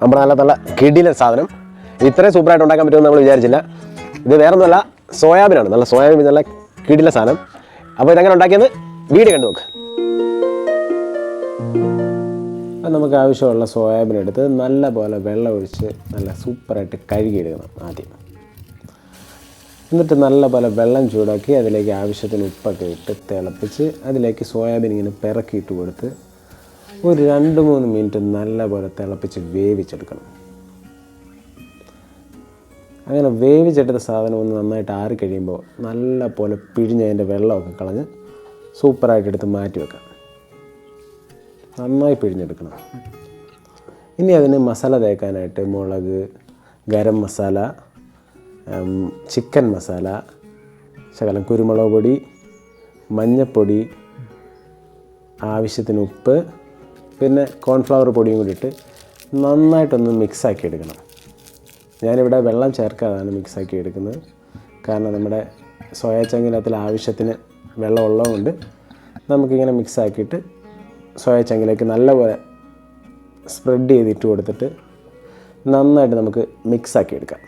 നമ്മുടെ നല്ല നല്ല കിടിലൻ സാധനം. ഇത്രയും സൂപ്പറായിട്ട് ഉണ്ടാക്കാൻ പറ്റുമെന്ന് നമ്മൾ വിചാരിച്ചില്ല. ഇത് വേറെ ഒന്നുമല്ല സോയാബീനാണ്. നല്ല സോയാബീൻ നല്ല കിടില സാധനം. അപ്പോൾ ഇതെങ്ങനെ ഉണ്ടാക്കിയെന്ന് വീഡിയോ കണ്ടു നോക്ക്. അത് നമുക്ക് ആവശ്യമുള്ള സോയാബീൻ എടുത്ത് നല്ല പോലെ വെള്ളം ഒഴിച്ച് നല്ല സൂപ്പറായിട്ട് കഴുകിയെടുക്കണം ആദ്യം. എന്നിട്ട് നല്ല പോലെ വെള്ളം ചൂടാക്കി അതിലേക്ക് ആവശ്യത്തിന് ഉപ്പൊക്കെ ഇട്ട് തിളപ്പിച്ച് അതിലേക്ക് സോയാബീൻ ഇങ്ങനെ പിറക്കിയിട്ട് കൊടുത്ത് ഒരു രണ്ട് മൂന്ന് മിനിറ്റ് നല്ലപോലെ തിളപ്പിച്ച് വേവിച്ചെടുക്കണം. അങ്ങനെ വേവിച്ചെടുത്ത സാധനം ഒന്ന് നന്നായിട്ട് ആറി കഴിയുമ്പോൾ നല്ല പോലെ പിഴിഞ്ഞ് അതിന്റെ വെള്ളമൊക്കെ കളഞ്ഞ് സൂപ്പറായിട്ട് എടുത്ത് മാറ്റി വെക്കാം. നന്നായി പിഴിഞ്ഞെടുക്കണം. ഇനി അതിന് മസാല തേക്കാനായിട്ട് മുളക് ഗരം മസാല ചിക്കൻ മസാല ശകലം കുരുമുളക് പൊടി മഞ്ഞൾപ്പൊടി ആവശ്യത്തിന് ഉപ്പ് പിന്നെ കോൺഫ്ലവർ പൊടിയും കൂടി ഇട്ട് നന്നായിട്ടൊന്ന് മിക്സാക്കി എടുക്കണം. ഞാനിവിടെ വെള്ളം ചേർക്കാതാണ് മിക്സാക്കി എടുക്കുന്നത്. കാരണം നമ്മുടെ സോയാ ആവശ്യത്തിന് വെള്ളം ഉള്ളതുകൊണ്ട് നമുക്കിങ്ങനെ മിക്സാക്കിയിട്ട് സോയ ചങ്കിലേക്ക് നല്ലപോലെ സ്പ്രെഡ് ചെയ്തിട്ട് കൊടുത്തിട്ട് നന്നായിട്ട് നമുക്ക് മിക്സാക്കി എടുക്കാം.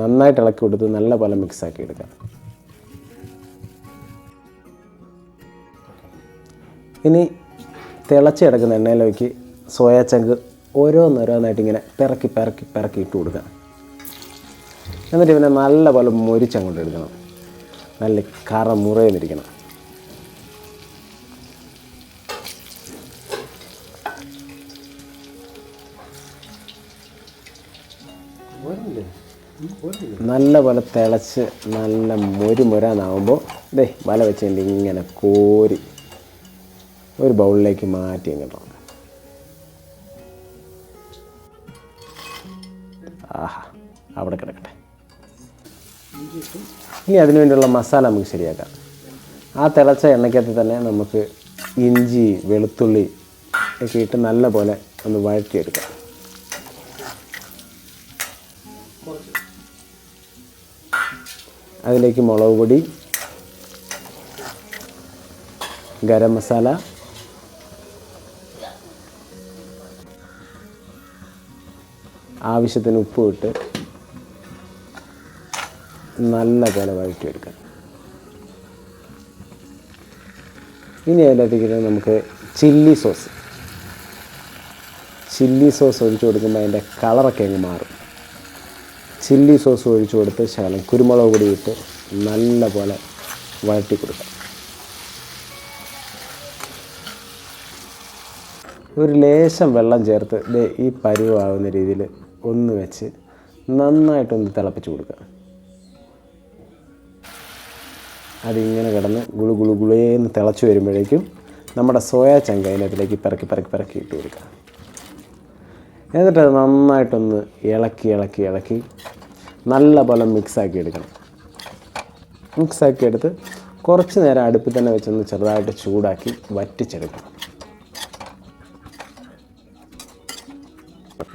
നന്നായിട്ട് ഇളക്കി കൊടുത്ത് നല്ല പോലെ മിക്സാക്കി എടുക്കാം. ഇനി തിളച്ച് കിടക്കുന്ന എണ്ണയിലേക്ക് സോയാ ചങ്ക് ഓരോന്നോരോന്നായിട്ട് ഇങ്ങനെ പിറക്കി പിറക്കി പിറക്കി ഇട്ട് കൊടുക്കുക. എന്നിട്ട് ഇവനെ നല്ല പോലെ മൊരിച്ചങ്ങോട്ട് എടുക്കണം. നല്ല കറ മുറയെന്നിരിക്കണം നല്ല പോലെ തിളച്ച് നല്ല മൊരി മുരാന്നാവുമ്പോൾ ദേ വല വെച്ചിട്ടുണ്ടെങ്കിൽ ഇങ്ങനെ കോരി ഒരു ബൗളിലേക്ക് മാറ്റി ഇങ്ങോട്ട് ആഹാ അവിടെ കിടക്കട്ടെ. ഇനി അതിനു വേണ്ടിയുള്ള മസാല നമുക്ക് ശരിയാക്കാം. ആ തിളച്ച എണ്ണയ്ക്കകത്ത് തന്നെ നമുക്ക് ഇഞ്ചി വെളുത്തുള്ളി ഒക്കെ ഇട്ട് നല്ല പോലെ ഒന്ന് വഴറ്റിയെടുക്കാം. അതിലേക്ക് മുളക് പൊടി ഗരം മസാല ആവശ്യത്തിന് ഉപ്പ് ഇട്ട് നല്ല പോലെ വഴറ്റിയെടുക്കാം. ഇനി അതിനകത്തേക്ക് നമുക്ക് ചില്ലി സോസ്. ചില്ലി സോസ് ഒഴിച്ചു കൊടുക്കുമ്പോൾ അതിന്റെ കളറൊക്കെ അങ്ങ് മാറും. ചില്ലി സോസ് ഒഴിച്ചു കൊടുത്ത് ശകലം കുരുമുളക് പൊടി ഇട്ട് നല്ല പോലെ വഴറ്റി കൊടുക്കാം. ഒരു ലേശം വെള്ളം ചേർത്ത് ഈ പരുവാകുന്ന രീതിയിൽ ഒന്ന് വെച്ച് നന്നായിട്ടൊന്ന് തിളപ്പിച്ച് കൊടുക്കുക. അതിങ്ങനെ കിടന്ന് ഗുളു ഗുളു ഗുളേന്ന് തിളച്ച് വരുമ്പോഴേക്കും നമ്മുടെ സോയാ ചങ്ക അതിനകത്തിലേക്ക് പിറക്കി പിറക്കി പിറക്കി ഇട്ട് കൊടുക്കുക. എന്നിട്ട് അത് നന്നായിട്ടൊന്ന് ഇളക്കി ഇളക്കി ഇളക്കി നല്ല പോലെ മിക്സാക്കി എടുക്കണം. മിക്സാക്കി എടുത്ത് കുറച്ച് നേരം അടുപ്പിൽ തന്നെ വെച്ചൊന്ന് ചെറുതായിട്ട് ചൂടാക്കി വറ്റിച്ചെടുക്കണം.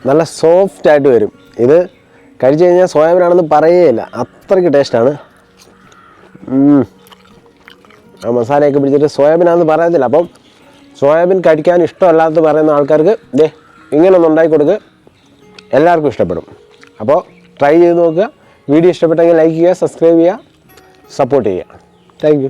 നല്ല സോഫ്റ്റ് ആയിട്ട് വരും. ഇത് കഴിച്ചു കഴിഞ്ഞാൽ സോയാബീനാണെന്ന് പറയുകയില്ല. അത്രയ്ക്ക് ടേസ്റ്റാണ് ആ മസാലയൊക്കെ പിടിച്ചിട്ട് സോയാബീനാണെന്ന് പറയത്തില്ല അപ്പം സോയാബീൻ കഴിക്കാൻ ഇഷ്ടമല്ലാത്ത പറയുന്ന ആൾക്കാർക്ക് ദേ ഇങ്ങനെ ഒന്ന് ഉണ്ടാക്കി കൊടുക്കുക എല്ലാവർക്കും ഇഷ്ടപ്പെടും. അപ്പോൾ ട്രൈ ചെയ്ത് നോക്കുക. വീഡിയോ ഇഷ്ടപ്പെട്ടെങ്കിൽ ലൈക്ക് ചെയ്യുക സബ്സ്ക്രൈബ് ചെയ്യുക സപ്പോർട്ട് ചെയ്യുക. താങ്ക്